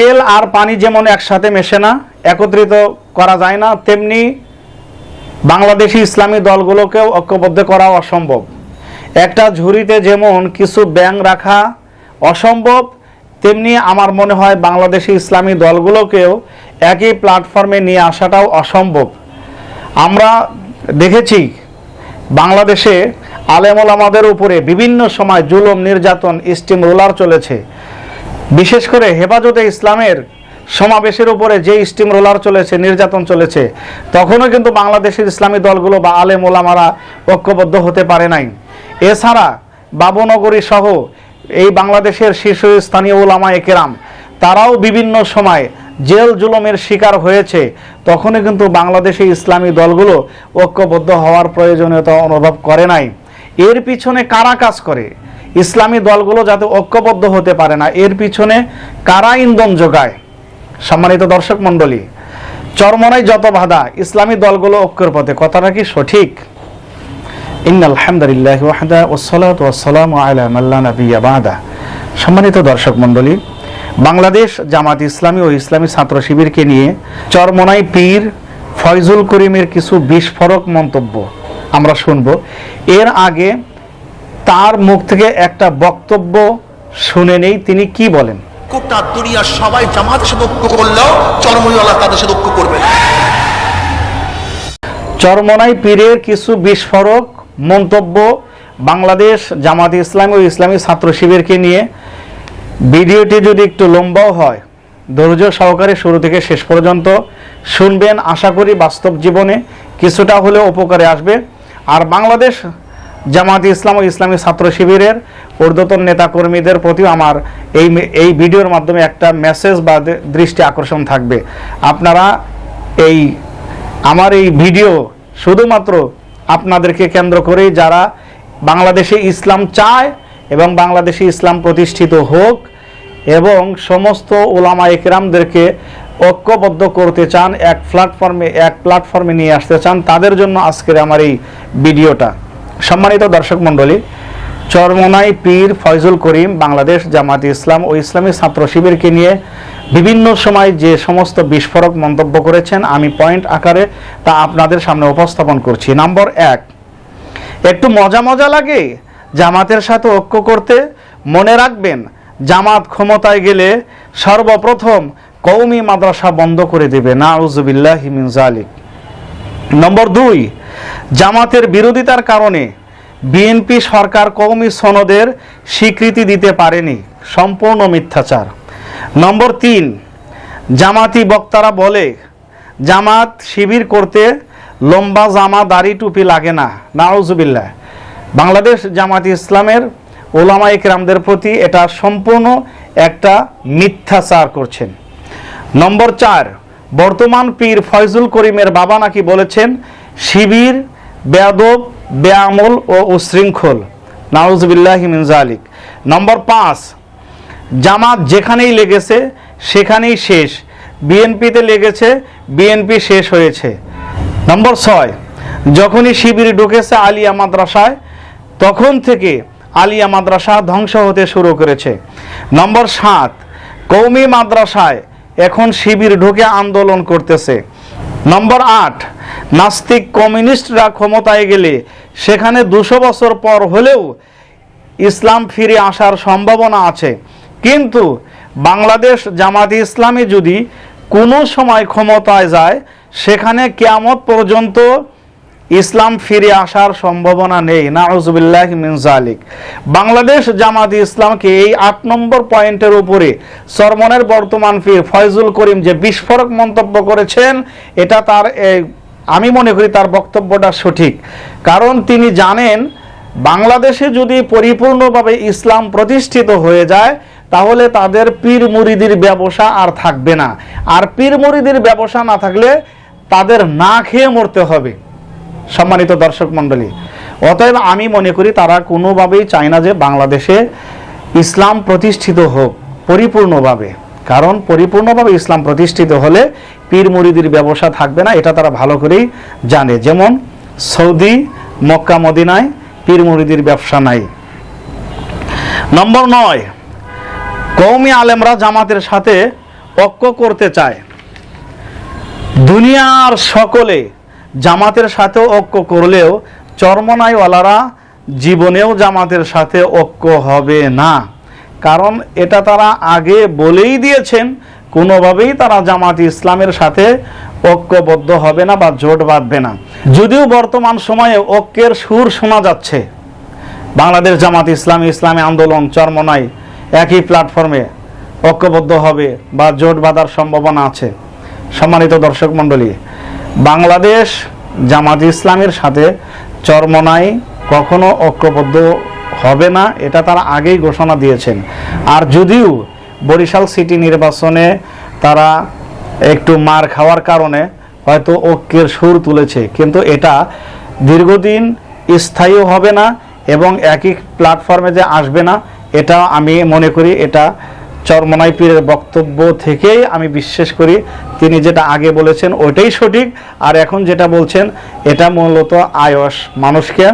তেল আর পানি যেমন একসাথে মেশে না, একত্রিত করা যায় না, তেমনি বাংলাদেশি ইসলামী দলগুলোকেও ঐক্যবদ্ধ করা অসম্ভব। একটা ঝুড়িতে যেমন কিছু ব্যাং রাখা অসম্ভব, তেমনি আমার মনে হয় বাংলাদেশি ইসলামী দলগুলোকেও একই প্ল্যাটফর্মে নিয়ে আসাটাও অসম্ভব। আমরা দেখেছি বাংলাদেশে আলেমল আমাদের উপরে বিভিন্ন সময় জুলুম, নির্যাতন, স্টিম রোলার চলেছে। বিশেষ করে হেফাজতে ইসলামের সমাবেশের উপরে যে স্টিম রোলার চলেছে, নির্যাতন চলেছে, তখনও কিন্তু বাংলাদেশের ইসলামী দলগুলো বা আলেম ওলামারা ঐক্যবদ্ধ হতে পারে নাই। এছাড়া বাবুনগরী সহ এই বাংলাদেশের শীর্ষস্থানীয় ওলামা একেরাম, তারাও বিভিন্ন সময় জেল জুলুমের শিকার হয়েছে। তখনই কিন্তু বাংলাদেশি ইসলামী দলগুলো ঐক্যবদ্ধ হওয়ার প্রয়োজনীয়তা অনুভব করে নাই। এর পিছনে কারা কাজ করে? ইসলামী দলগুলো যাতে ঐক্যবদ্ধ হতে পারে না, এর পিছনে কারা ইন্ধন যোগায়? সম্মানিত দর্শক মণ্ডলী, চরমনাই যত বাধা, ইসলামী দলগুলো ঐক্যের পথে। কথাটা কি সঠিক? নাবিয়া বাদা। সম্মানিত দর্শক মণ্ডলী, বাংলাদেশ জামাত ইসলামী ও ইসলামী ছাত্র শিবিরকে নিয়ে চরমনাই পীর ফয়জুল করিমের কিছু বিস্ফোরক মন্তব্য আমরা শুনব। এর আগে তার মুখ থেকে একটা বক্তব্য শুনে নেই। তিনি কি বলেন? গোটা দুনিয়ার সবাই জামাতের সাথে ঐক্য করলেও চরমনিওয়ালা তাদের সাথে ঐক্য করবে। চরমনাই পীরের কিছু বিস্ফোরক মন্তব্য বাংলাদেশ জামাত ইসলামী ও ইসলামী ছাত্র শিবিরকে নিয়ে। ভিডিওটি যদি একটু লম্বাও হয় ধৈর্য সহকারে শুরু থেকে শেষ পর্যন্ত শুনবেন। আশা করি বাস্তব জীবনে কিছুটা হলেও উপকারে আসবে। আর বাংলাদেশ জামাত ইসলাম ও ইসলামী ছাত্র শিবিরের ঊর্ধ্বতন নেতাকর্মীদের প্রতিও আমার এই এই ভিডিওর মাধ্যমে একটা মেসেজ বা দৃষ্টি আকর্ষণ থাকবে। আপনারা এই, আমার এই ভিডিও শুধুমাত্র আপনাদেরকে কেন্দ্র করেই যারা বাংলাদেশে ইসলাম চায় এবং বাংলাদেশে ইসলাম প্রতিষ্ঠিত হোক এবং সমস্ত ওলামা একরামদেরকে ঐক্যবদ্ধ করতে চান, এক প্ল্যাটফর্মে এক প্ল্যাটফর্মে নিয়ে আসতে চান, তাদের জন্য আজকের আমার এই ভিডিওটা। সম্মানিত দর্শক মণ্ডলী, চরমনাই পীর ফয়জুল করিম বাংলাদেশ জামাত ইসলাম ও ইসলামী ছাত্র শিবিরকে নিয়ে বিভিন্ন সময় যে সমস্ত বিস্ফোরক মন্তব্য করেছেন, আমি পয়েন্ট আকারে তা আপনাদের সামনে উপস্থাপন করছি। নম্বর এক, একটু মজা মজা লাগে জামাতের সাথে ঐক্য করতে। মনে রাখবেন, জামাত ক্ষমতায় গেলে সর্বপ্রথম কৌমি মাদ্রাসা বন্ধ করে দেবে। না উজুবিল্লাহ হিমিন জালিক নম্বর দুই জামাতের বিরোধিতার কারণে বিএনপি সরকার কৌমি সনদের স্বীকৃতি দিতে পারেনি, সম্পূর্ণ মিথ্যাচার। নম্বর তিন, জামাতি বক্তারা বলে, জামাত শিবির করতে লম্বা জামা দাড়ি টুপি লাগে না। নাউজুবিল্লাহ। বাংলাদেশ জামাত ইসলামের ওলামা ইকরামদের প্রতি এটা সম্পূর্ণ একটা মিথ্যাচার করছেন। নম্বর চার, বর্তমান পীর ফয়জুল করিমের বাবা নাকি বলেছেন শিবির, বেয়াদব বেআমল ও উশৃঙ্খল। নাউজবিল্লাহ মিন জালিক নম্বর পাঁচ, জামাত যেখানেই লেগেছে, সেখানেই শেষ। বিএনপিতে লেগেছে, বিএনপি শেষ হয়েছে। নম্বর ছয়, যখনই শিবির ঢুকেছে আলিয়া মাদ্রাসায়, তখন থেকে আলিয়া মাদ্রাসা ধ্বংস হতে শুরু করেছে। নম্বর সাত কৌমি মাদ্রাসায় এখন শিবির ঢুকে আন্দোলন করতেছে। নম্বর আট, নাস্তিক কমিউনিস্টরা ক্ষমতায় গেলে সেখানে দুশো বছর পর হলেও ইসলাম ফিরে আসার সম্ভাবনা আছে। কিন্তু বাংলাদেশ জামাতি ইসলামী যদি কোনো সময় ক্ষমতায় যায়, সেখানে কেয়ামত পর্যন্ত ইসলাম ফিরে আসার সম্ভাবনা নেই। নাউজুবিল্লাহ মিন জালিক বাংলাদেশ জামাতি ইসলামকে এই আট নম্বর পয়েন্টের উপরে সরমনের বর্তমান ফির ফয়জুল করিম যে বিস্ফোরক মন্তব্য করেছেন, এটা তার আমি মনে করি তার বক্তব্যটা সঠিক। কারণ তিনি জানেন, বাংলাদেশে যদি পরিপূর্ণভাবে ইসলাম প্রতিষ্ঠিত হয়ে যায়, তাহলে তাদের পীর মুরিদির ব্যবসা আর থাকবে না। আর পীর মুরিদির ব্যবসা না থাকলে তাদের না খেয়ে মরতে হবে। সম্মানিত দর্শক মণ্ডলী। অতএব আমি মনে করি তারা কোনোভাবেই চায় না যে বাংলাদেশে ইসলাম প্রতিষ্ঠিত হোক, পরিপূর্ণভাবে। কারণ পরিপূর্ণভাবে ইসলাম প্রতিষ্ঠিত হলে পীর মুরিদির ব্যবসা থাকবে না, এটা তারা ভালো করেই জানে। যেমন সৌদি, মক্কা, মদিনায় পীর মুরিদির ব্যবসা নাই। নম্বর নয় কৌমি আলেমরা জামাতের সাথে ঐক্য করতে চায়। দুনিয়ার সকলে জামাতের সাথে ঐক্য করলেও চরমনাইওয়ালারা জীবনেও জামাতের সাথে ঐক্য হবে না। কারণ এটা তারা আগে বলেই দিয়েছেন, কোনোভাবেই তারা জামাত ইসলামের সাথে ঐক্যবদ্ধ হবে না বা জোট বাঁধবে না। যদিও বর্তমান সময়ে ঐক্যের সুর শোনা যাচ্ছে। বাংলাদেশ জামাত ইসলামী ইসলামী আন্দোলন চরমনাই একই প্ল্যাটফর্মে ঐক্যবদ্ধ হবে বা জোট বাঁধার সম্ভাবনা আছে। সম্মানিত দর্শক মণ্ডলী বাংলাদেশ জামাত ইসলামের সাথে চরমনাই কখনো ঐক্যবদ্ধ হবে না, এটা তারা আগেই ঘোষণা দিয়েছেন। আর যদিও বরিশাল সিটি নির্বাচনে তারা একটু মার খাওয়ার কারণে হয়তো ঐক্যের সুর তুলেছে, কিন্তু এটা দীর্ঘদিন স্থায়ী হবে না এবং একই প্ল্যাটফর্মে যে আসবে না, এটা আমি মনে করি এটা চরমনাই পীরের বক্তব্য থেকেই আমি বিশ্বাস করি তিনি যেটা আগে বলেছেন ওইটাই সঠিক। আর এখন যেটা বলছেন, এটা মূলত আয়স মানুষকে,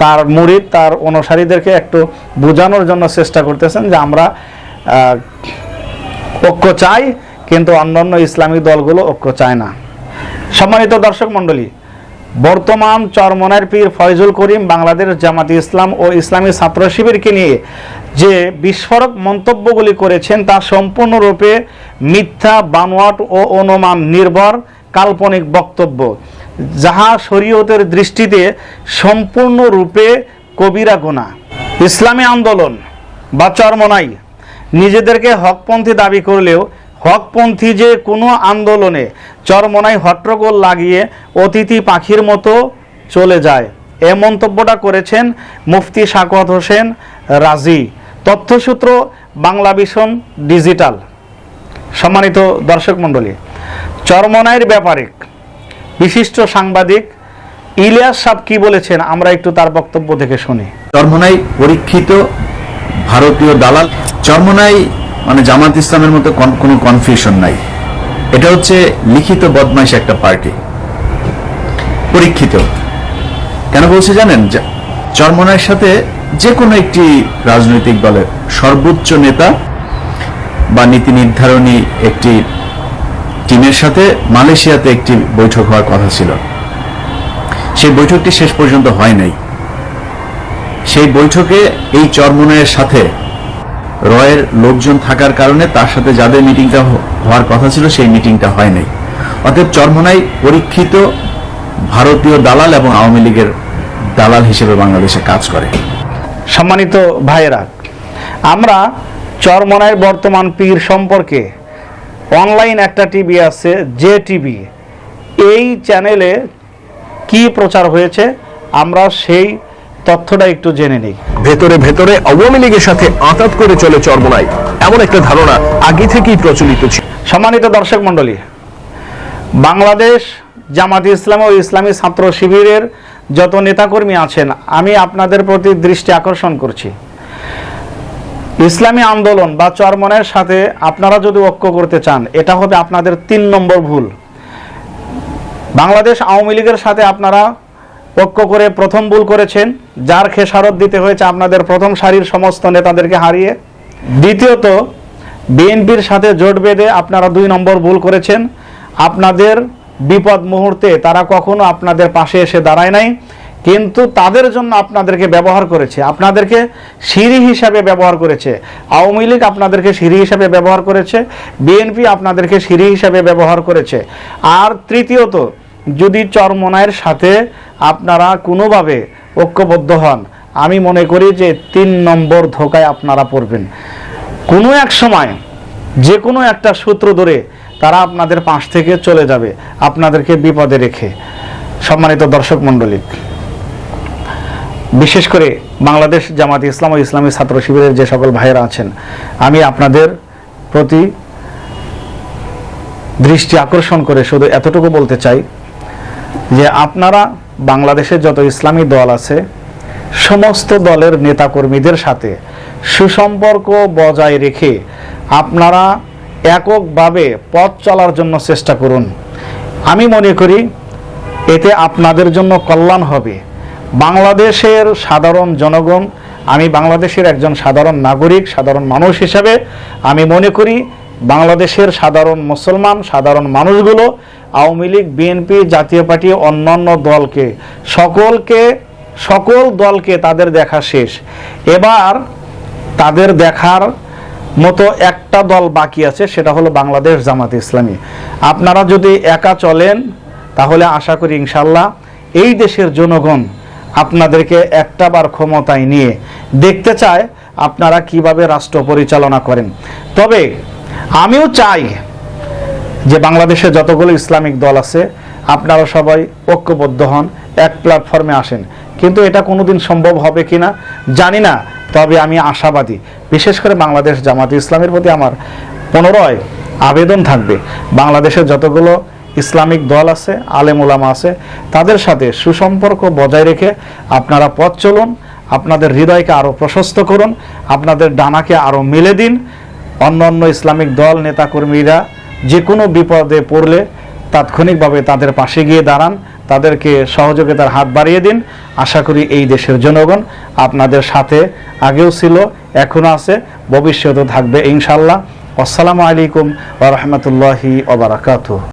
তার মুরিদ, তার অনুসারীদেরকে একটু বোঝানোর জন্য চেষ্টা করতেছেন যে আমরা ঐক্য চাই, কিন্তু অন্যান্য ইসলামিক দলগুলো ঐক্য চায় না। সম্মানিত দর্শক মণ্ডলী বর্তমান চরমনার পীর ফয়জুল করিম বাংলাদেশ জামাতি ইসলাম ও ইসলামী ছাত্র শিবিরকে নিয়ে যে বিস্ফোরক মন্তব্যগুলি করেছেন তা সম্পূর্ণরূপে মিথ্যা, বানোয়াট ও অনুমান নির্ভর কাল্পনিক বক্তব্য, যাহা শরীয়তের দৃষ্টিতে সম্পূর্ণরূপে কবিরা গোনা ইসলামী আন্দোলন বা চরমনাই নিজেদেরকে হকপন্থী দাবি করলেও হকপন্থী যে কোনো আন্দোলনে চরমনাই হট্টগোল লাগিয়ে অতিথি পাখির মতো চলে যায়। এ মন্তব্যটা করেছেন মুফতি সাকওয়াত হোসেন রাজি। তথ্যসূত্র বাংলা ভিশন ডিজিটাল। সম্মানিত দর্শক মণ্ডলী, চরমনাইয়ের ব্যাপারে বিশিষ্ট সাংবাদিক ইলিয়াস সাহ কি বলেছেন আমরা একটু তার বক্তব্য থেকে শুনি। চরমনাই পরীক্ষিত ভারতীয় দালাল। চরমনাই মানে জামাত ইসলামের মতো কোনো কনফিউশন নাই। এটা হচ্ছে লিখিত বদমাইশ একটা পার্টি পরীক্ষিত। কেন বলছি জানেন? চরমনাইয়ের সাথে যে কোনো একটি রাজনৈতিক দলের সর্বোচ্চ নেতা বা নীতি নির্ধারণী একটি টিমের সাথে মালয়েশিয়াতে একটি বৈঠক হওয়ার কথা ছিল। সেই বৈঠকটি শেষ পর্যন্ত হয় নাই। সেই বৈঠকে এই চরমনায়ের সাথে রয়ের লোকজন থাকার কারণে তার সাথে যাদের মিটিংটা হওয়ার কথা ছিল, সেই মিটিংটা হয় নাই। অতএব চরমনাই পরীক্ষিত ভারতীয় দালাল এবং আওয়ামী লীগের দালাল হিসেবে বাংলাদেশে কাজ করে। সম্মানিত ভাইয়েরা, আমরা চরমনায় বর্তমান পীর সম্পর্কে অনলাইন একটা টিভি আছে যে টিভি এই চ্যানেলে কি প্রচার হয়েছে, আমরা সেই তথ্যটা একটু জেনে নিই। ভেতরে ভেতরে আওয়ামী লীগের সাথে আঁতাত করে চলে চরমনাই এমন একটা ধারণা আগে থেকেই প্রচলিত ছিল। সম্মানিত দর্শক মণ্ডলী বাংলাদেশ জামাত ইসলাম ও ইসলামী ছাত্র শিবিরের যত নেতাকর্মী আছেন আমি আপনাদের প্রতি দৃষ্টি আকর্ষণ করছি। ইসলামী আন্দোলন বা চরমনের সাথে আপনারা যদি ঐক্য করতে চান এটা হবে আপনাদের তিন নম্বর ভুল। বাংলাদেশ আওয়ামী লীগের সাথে আপনারা ঐক্য করে প্রথম ভুল করেছেন, যার খেসারত দিতে হয়েছে আপনাদের প্রথম সারির সমস্ত নেতাদেরকে হারিয়ে। দ্বিতীয়ত, বিএনপির সাথে জোট বেঁধে আপনারা দুই নম্বর ভুল করেছেন। আপনাদের বিপদ মুহূর্তে তারা কখনো আপনাদের পাশে এসে দাঁড়ায় নাই, কিন্তু তাদের জন্য আপনাদেরকে ব্যবহার করেছে। আপনাদেরকে সিঁড়ি হিসাবে ব্যবহার করেছে। আওয়ামী লীগ আপনাদেরকে সিঁড়ি হিসাবে ব্যবহার করেছে। বিএনপি আপনাদেরকে সিঁড়ি হিসাবে ব্যবহার করেছে। আর তৃতীয়ত, যদি চরমনায়ের সাথে আপনারা কোনোভাবে ঐক্যবদ্ধ হন। আমি মনে করি যে তিন নম্বর ধোকায় আপনারা পড়বেন। কোনো এক সময় যে কোনো একটা সূত্র ধরে তারা আপনাদের পাশ থেকে চলে যাবে, আপনাদেরকে বিপদে রেখে। সম্মানিত দর্শক মণ্ডলী, বিশেষ করে বাংলাদেশ জামাত ইসলাম ও ইসলামী ছাত্র শিবিরের যে সকল ভাইয়েরা আছেন, আমি আপনাদের প্রতি দৃষ্টি আকর্ষণ করে শুধু এতটুকু বলতে চাই যে আপনারা বাংলাদেশের যত ইসলামী দল আছে, সমস্ত দলের নেতাকর্মীদের সাথে সুসম্পর্ক বজায় রেখে আপনারা এককভাবে পথ চলার জন্য চেষ্টা করুন। আমি মনে করি এতে আপনাদের জন্য কল্যাণ হবে। বাংলাদেশের সাধারণ জনগণ, আমি বাংলাদেশের একজন সাধারণ নাগরিক, সাধারণ মানুষ হিসাবে আমি মনে করি বাংলাদেশের সাধারণ মুসলমান, সাধারণ মানুষগুলো Awami League, BNP, Jatiya Party, অন্যান্য দলকে। সকলকে, সকল দলকে তাদের দেখা শেষ। এবার তাদের দেখার মতো একটা দল বাকি আছে, সেটা হলো বাংলাদেশ জামাত ইসলামী। আপনারা যদি একা চলেন, তাহলে আশা করি ইনশাল্লাহ এই দেশের জনগণ আপনাদেরকে একটা বার ক্ষমতায় নিয়ে দেখতে চায় আপনারা কীভাবে রাষ্ট্র পরিচালনা করেন। তবে আমিও চাই যে বাংলাদেশে যতগুলো ইসলামিক দল আছে, আপনারা সবাই ঐক্যবদ্ধ হন, এক প্ল্যাটফর্মে আসেন। কিন্তু এটা কোনোদিন সম্ভব হবে কিনা, জানি না, তবে আমি আশাবাদী। বিশেষ করে বাংলাদেশ জামাত ইসলামের প্রতি আমার পুনরায় আবেদন থাকবে। বাংলাদেশের যতগুলো ইসলামিক দল আছে, আলেম ওলামা আছে, তাদের সাথে সুসম্পর্ক বজায় রেখে আপনারা পথ চলুন, আপনাদের হৃদয়কে আরও প্রশস্ত করুন, আপনাদের ডানাকে আরও মেলে দিন। অন্য অন্য ইসলামিক দল, নেতাকর্মীরা যে কোনো বিপদে পড়লে তাৎক্ষণিকভাবে তাদের পাশে গিয়ে দাঁড়ান, তাদেরকে সহযোগিতার হাত বাড়িয়ে দিন। আশা করি এই দেশের জনগণ আপনাদের সাথে আগেও ছিল এখনও আছে, ভবিষ্যতেও থাকবে ইনশাল্লাহ আসসালামু আলাইকুম ওরহমতুল্লাহি ওবরাকাতু